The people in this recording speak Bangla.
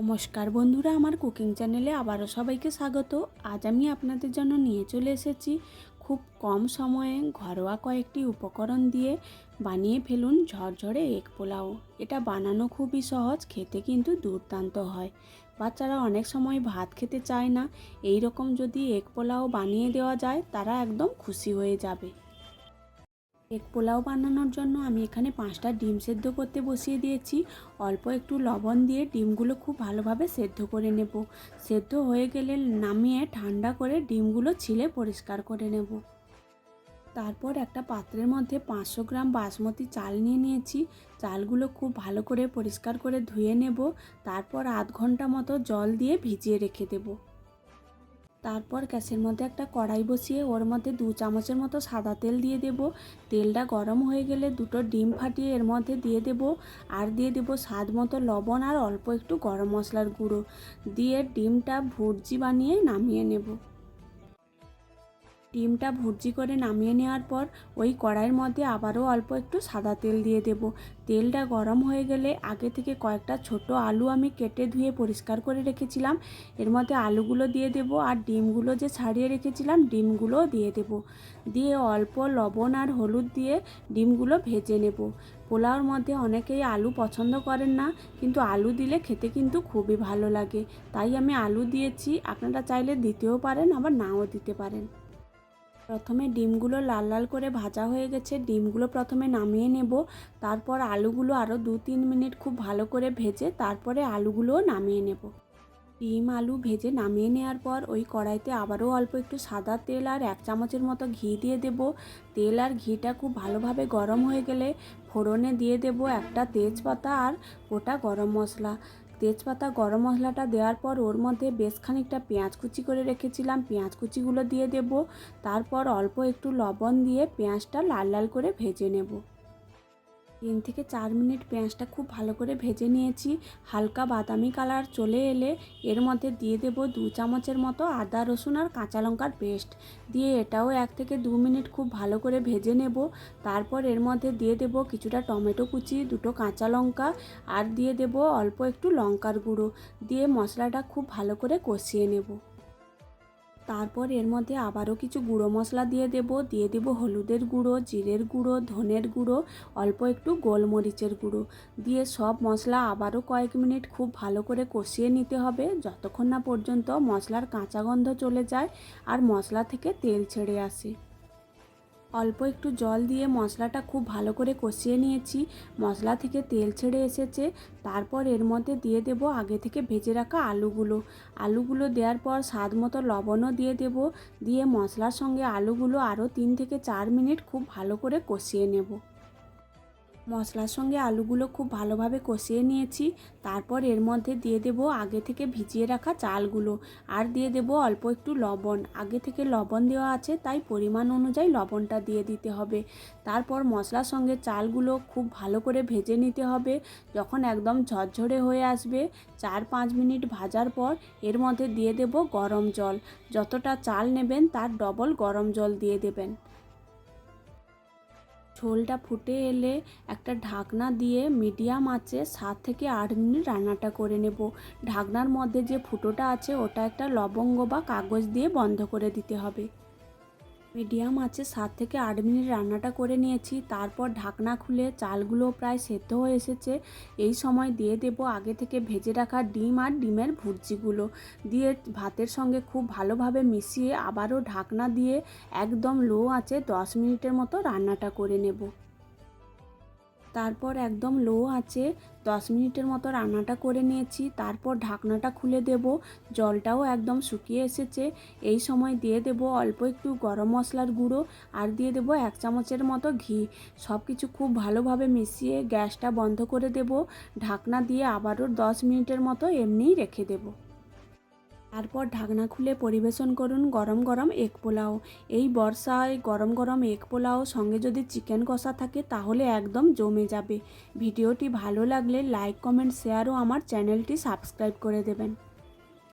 নমস্কার বন্ধুরা, আমার কুকিং চ্যানেলে আবারও সবাইকে স্বাগত। আজ আমি আপনাদের জন্য নিয়ে চলে এসেছি খুব কম সময়ে ঘরোয়া কয়েকটি উপকরণ দিয়ে বানিয়ে ফেলুন ঝরঝরে এগ পোলাও। এটা বানানো খুবই সহজ, খেতে কিন্তু দুর্দান্ত হয়। বাচ্চারা অনেক সময় ভাত খেতে চায় না এই রকম যদি এগ পোলাও বানিয়ে দেওয়া যায়, তারা একদম খুশি হয়ে যাবে। এগ পোলাও বানানোর জন্য আমি এখানে পাঁচটা ডিম সেদ্ধ করতে বসিয়ে দিয়েছি। অল্প একটু লবণ দিয়ে ডিমগুলো খুব ভালোভাবে সেদ্ধ করে নেব। সেদ্ধ হয়ে গেলে নামিয়ে ঠান্ডা করে ডিমগুলো ছিলে পরিষ্কার করে নেব। তারপর একটা পাত্রের মধ্যে পাঁচশো গ্রাম বাসমতি চাল নিয়ে নিয়েছি। চালগুলো খুব ভালো করে পরিষ্কার করে ধুয়ে নেব। তারপর আধ ঘণ্টা মতো জল দিয়ে ভিজিয়ে রেখে দেবো। তারপর গ্যাসের মধ্যে একটা কড়াই বসিয়ে ওর মধ্যে দু চামচের মতো সাদা তেল দিয়ে দেব। তেলটা গরম হয়ে গেলে দুটো ডিম ফাটিয়ে এর মধ্যে দিয়ে দেব আর দিয়ে দেব স্বাদ মতো লবণ আর অল্প একটু গরম মশলার গুঁড়ো। দিয়ে ডিমটা ভুর্জি বানিয়ে নামিয়ে নেব। ডিমটা ভুর্জি করে নামিয়ে নেওয়ার পর ওই কড়াইয়ের মধ্যে আবারও অল্প একটু সাদা তেল দিয়ে দেব। তেলটা গরম হয়ে গেলে আগে থেকে কয়েকটা ছোট আলু আমি কেটে ধুয়ে পরিষ্কার করে রেখেছিলাম। এর মধ্যে আলুগুলো দিয়ে দেব আর ডিমগুলো যে ছাড়িয়ে রেখেছিলাম, ডিমগুলোও দিয়ে দেব। দিয়ে অল্প লবণ আর হলুদ দিয়ে ডিমগুলো ভেজে নেব। পোলাওর মধ্যে অনেকেই আলু পছন্দ করেন না, কিন্তু আলু দিলে খেতে কিন্তু খুবই ভালো লাগে। তাই আমি আলু দিয়েছি, আপনারা চাইলে দিতেও পারেন, আবার নাও দিতে পারেন। প্রথমে ডিমগুলো লাল লাল করে ভাজা হয়ে গেছে। ডিমগুলো প্রথমে নামিয়ে নেব। তারপর আলুগুলো আরও দু তিন মিনিট খুব ভালো করে ভেজে তারপরে আলুগুলোও নামিয়ে নেব। ডিম, আলু ভেজে নামিয়ে নেওয়ার পর ওই কড়াইতে আবারও অল্প একটু সাদা তেল আর এক চামচের মতো ঘি দিয়ে দেব। তেল আর ঘিটা খুব ভালোভাবে গরম হয়ে গেলে ফোড়নে দিয়ে দেব একটা তেজপাতা আর গোটা গরম মশলা। তেজপাতা, গরম মশলাটা দেওয়ার পর ওর মধ্যে বেশ খানিকটা পেঁয়াজ কুচি করে রেখেছিলাম। পেঁয়াজ কুচিগুলো দিয়ে দেব, তারপর অল্প একটু লবণ দিয়ে পেঁয়াজটা লাল লাল করে ভেজে নেব। তিন থেকে চার মিনিট পেঁয়াজটা খুব ভালো করে ভেজে নিয়েছি। হালকা বাদামি কালার চলে এলে এর মধ্যে দিয়ে দেব দু চামচের মতো আদা, রসুন আর কাঁচা লঙ্কার পেস্ট। দিয়ে এটাও এক থেকে দু মিনিট খুব ভালো করে ভেজে নেব। তারপর এর মধ্যে দিয়ে দেব কিছুটা টমেটো কুচি, দুটো কাঁচা লঙ্কা আর দিয়ে দেব অল্প একটু লঙ্কার গুঁড়ো। দিয়ে মশলাটা খুব ভালো করে কষিয়ে নেব। তারপর এর মধ্যে আবারও কিছু গুঁড়ো মশলা দিয়ে দেব। দিয়ে দেব হলুদের গুঁড়ো, জিরের গুঁড়ো, ধনের গুঁড়ো, অল্প একটু গোলমরিচের গুঁড়ো। দিয়ে সব মশলা আবারও কয়েক মিনিট খুব ভালো করে কষিয়ে নিতে হবে। যতক্ষণ না পর্যন্ত মশলার কাঁচা গন্ধ চলে যায় আর মশলা থেকে তেল ছেড়ে আসে। অল্প একটু জল দিয়ে মশলাটা খুব ভালো করে কষিয়ে নিয়েছি। মশলা থেকে তেল ছেড়ে এসেছে। তারপর এর মধ্যে দিয়ে দেব আগে থেকে ভেজে রাখা আলুগুলো। আলুগুলো দেওয়ার পর স্বাদ মতো লবণও দিয়ে দেব। দিয়ে মশলার সঙ্গে আলুগুলো আরও তিন থেকে চার মিনিট খুব ভালো করে কষিয়ে নেব। মশলার সঙ্গে আলুগুলো খুব ভালোভাবে কষিয়ে নিয়েছি। তারপর এর মধ্যে দিয়ে দেব আগে থেকে ভিজিয়ে রাখা চালগুলো। আর দিয়ে দেব অল্প একটু লবণ। আগে থেকে লবণ দেওয়া আছে, তাই পরিমাণ অনুযায়ী লবণটা দিয়ে দিতে হবে। তারপর মশলার সঙ্গে চালগুলো খুব ভালো করে ভেজে নিতে হবে। যখন একদম ঝরঝরে হয়ে আসবে, চার পাঁচ মিনিট ভাজার পর এর মধ্যে দিয়ে দেব গরম জল। যতটা চাল নেবেন, তার ডবল গরম জল দিয়ে দেবেন। ঝোলটা ফুটে এলে একটা ঢাকনা দিয়ে মিডিয়াম আছে সাত থেকে আট মিনিট রান্নাটা করে নেব। ঢাকনার মধ্যে যে ফুটোটা আছে, ওটা একটা লবঙ্গ বা কাগজ দিয়ে বন্ধ করে দিতে হবে। মিডিয়াম আছে, সাত থেকে আট মিনিট রান্নাটা করে নিয়েছি। তারপর ঢাকনা খুলে চালগুলো প্রায় সেদ্ধ হয়ে এসেছে। এই সময় দিয়ে দেব আগে থেকে ভেজে রাখা ডিম আর ডিমের ভুর্জিগুলো। দিয়ে ভাতের সঙ্গে খুব ভালোভাবে মিশিয়ে আবারও ঢাকনা দিয়ে একদম লো আছে দশ মিনিটের মতো রান্নাটা করে নেব। তারপর একদম লো আছে, দশ মিনিটের মতো রান্নাটা করে নিয়েছি, তারপর ঢাকনাটা খুলে দেব, জলটাও একদম শুকিয়ে এসেছে, এই সময় দিয়ে দেব অল্প একটু গরম মশলার গুঁড়ো আর দিয়ে দেব এক চামচের মতো ঘি। সব কিছু খুব ভালোভাবে মিশিয়ে গ্যাসটা বন্ধ করে দেব, ঢাকনা দিয়ে আবারও দশ মিনিটের মতো এমনিই রেখে দেবো। তারপর ঢাকনা খুলে পরিবেশন করুন গরম গরম এক পোলাও। এই বর্ষায় গরম গরম এক পোলাও সঙ্গে যদি চিকেন কষা থাকে তাহলে একদম জমে যাবে। ভিডিওটি ভালো লাগলে লাইক কমেন্ট শেয়ার ও আমার চ্যানেলটি সাবস্ক্রাইব করে দেবেন।